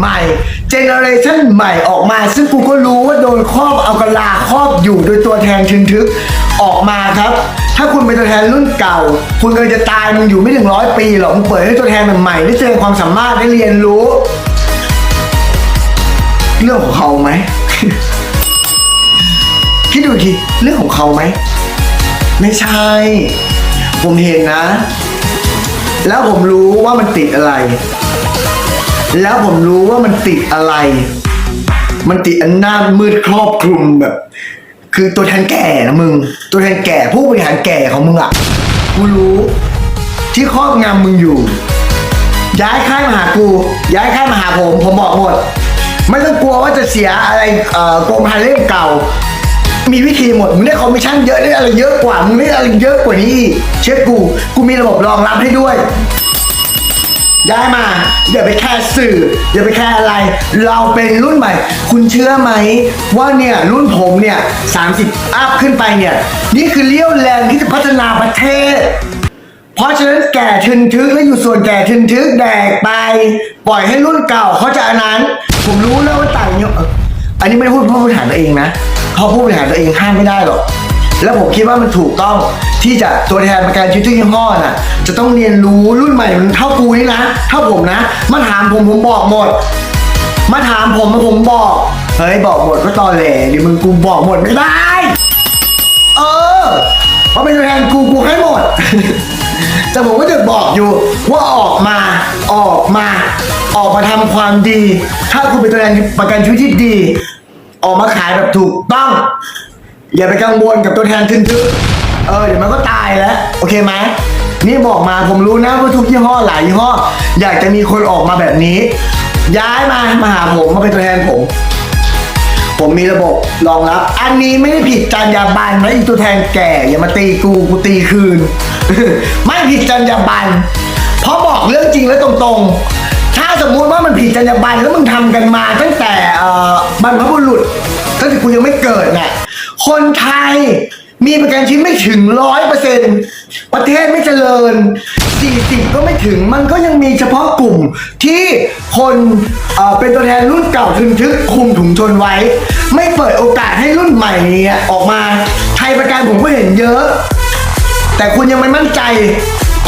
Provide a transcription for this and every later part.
ใหม่เจเนอเรชันใหม่ออกมา ซึ่งกูก็รู้ว่าโดนครอบเอากะลาครอบอยู่โดยตัวแทนทึนทึกออกมาครับ ถ้าคุณเป็นตัวแทนรุ่นเก่า คุณกำลังจะตายมึงอยู่ไม่ถึงร้อยปีหรอกมึงเปิดให้ตัวแทนใหม่ได้แสดงความสามารถได้เรียนรู้ เรื่องของเขาไหมคิดดูทีเรื่องของเขาไหมไม่ใช่ ผมเห็นนะ แล้วผมรู้ว่ามันติดอะไร แล้วผมรู้ว่ามันติดอะไร มันติดอันหน้าจมืดครอบคลุมแบบ คือตัวแทนแก่นะมึง ตัวแทนแก่ผู้บริหารแก่ของมึงอะกูรู้ ที่ครอบงำมึงอยู่ ย้ายค่ายมาหากู ย้ายค่ายมาหาผม ผมบอกหมด ไม่ต้องกลัวว่าจะเสียอะไรกรมพาเล่มเก่า มีวิธีหมด มึงได้คอมมิชชั่นเยอะได้อะไรเยอะกว่า มึงได้อะไรเยอะกว่านี้อีกเชื่อกู กูมีระบบรองรับให้ด้วย ย้ายมาอย่าไปแค่สื่ออย่าไปแค่อะไร เราเป็นรุ่นใหม่ คุณเชื่อไหม ว่าเนี่ยรุ่นผมเนี่ย30 อัพขึ้นไปเนี่ย นี่คือเลี้ยวแรงที่จะพัฒนาประเทศ เพราะฉะนั้นแก่ทึนทึกและอยู่ส่วนแก่ทึนทึกแดกไป ปล่อยให้รุ่นเก่าเขาจะอันนั้น ผมรู้แล้วว่าต่างเนี่ยอันนี้ไม่ได้พูดเพราะบริหารตัวเองนะเขาพูดบริหารตัวเองห้ามไม่ได้หรอก แล้วผมคิดว่ามันถูกต้องที่จะตัวแทนประกันชีวิตทุกยี่ห้อน่ะจะต้องเรียนรู้รุ่นใหม่มันเท่ากูนี่นะเท่าผมนะ มาถามผมผมบอกหมด มาถามผมมาผมบอกเฮ้ยบอกหมดก็ตอแหลดิมึงกูบอกหมดไม่ได้เออเพราะเป็นตัวแทนกูกูให้หมดแต่ผมก็จะบอกอยู่ว่าออกมาออกมา ออกมาทำความดี ถ้าคุณเป็นตัวแทนประกันชีวิตที่ดี ออกมาขายแบบถูกต้อง อย่าไปกังวลกับตัวแทนทึนๆเออ เดี๋ยวมันก็ตายแล้ว โอเคไหมนี่บอกมาผมรู้นะว่าทุกยี่ห้อหลายยี่ห้อ อยากจะมีคนออกมาแบบนี้ ย้ายมามาหาผมมาเป็นตัวแทนผม ผมมีระบบรองรับ อันนี้ไม่ได้ผิดจรรยาบรรณนะอีตัวแทนแก่ อย่ามาตีกูกูตีคืน ไม่ผิดจรรยาบรรณเพราะบอกเรื่องจริงและตรงๆ ถ้าสมมุติว่ามันผิดจรรยาบรรณแล้วมึงทำกันมาตั้งแต่บรรพบุรุษ ตั้งแต่กูยังไม่เกิดน่ะคนไทยมีประกันชีวิตไม่ถึงร้อยเปอร์เซ็นประเทศไม่เจริญ40ก็ไม่ถึงมันก็ยังมีเฉพาะกลุ่มที่คนเอ่อเป็นตัวแทนรุ่นเก่าทึนทึกคุมถุงชนไว้ ไม่เปิดโอกาสให้รุ่นใหม่เนี่ยออกมาไทยประกันผมก็เห็นเยอะ แต่คุณยังไม่มั่นใจ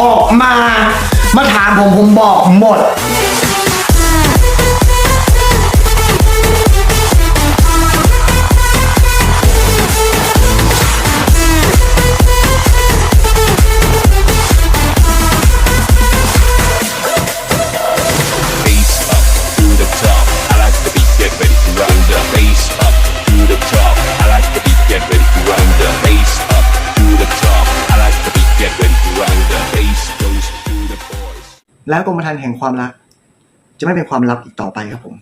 ออกมามาถามผมผมบอกหมด แล้วกรมธรรม์แห่งความรัก จะไม่เป็นความลับอีกต่อไปครับผม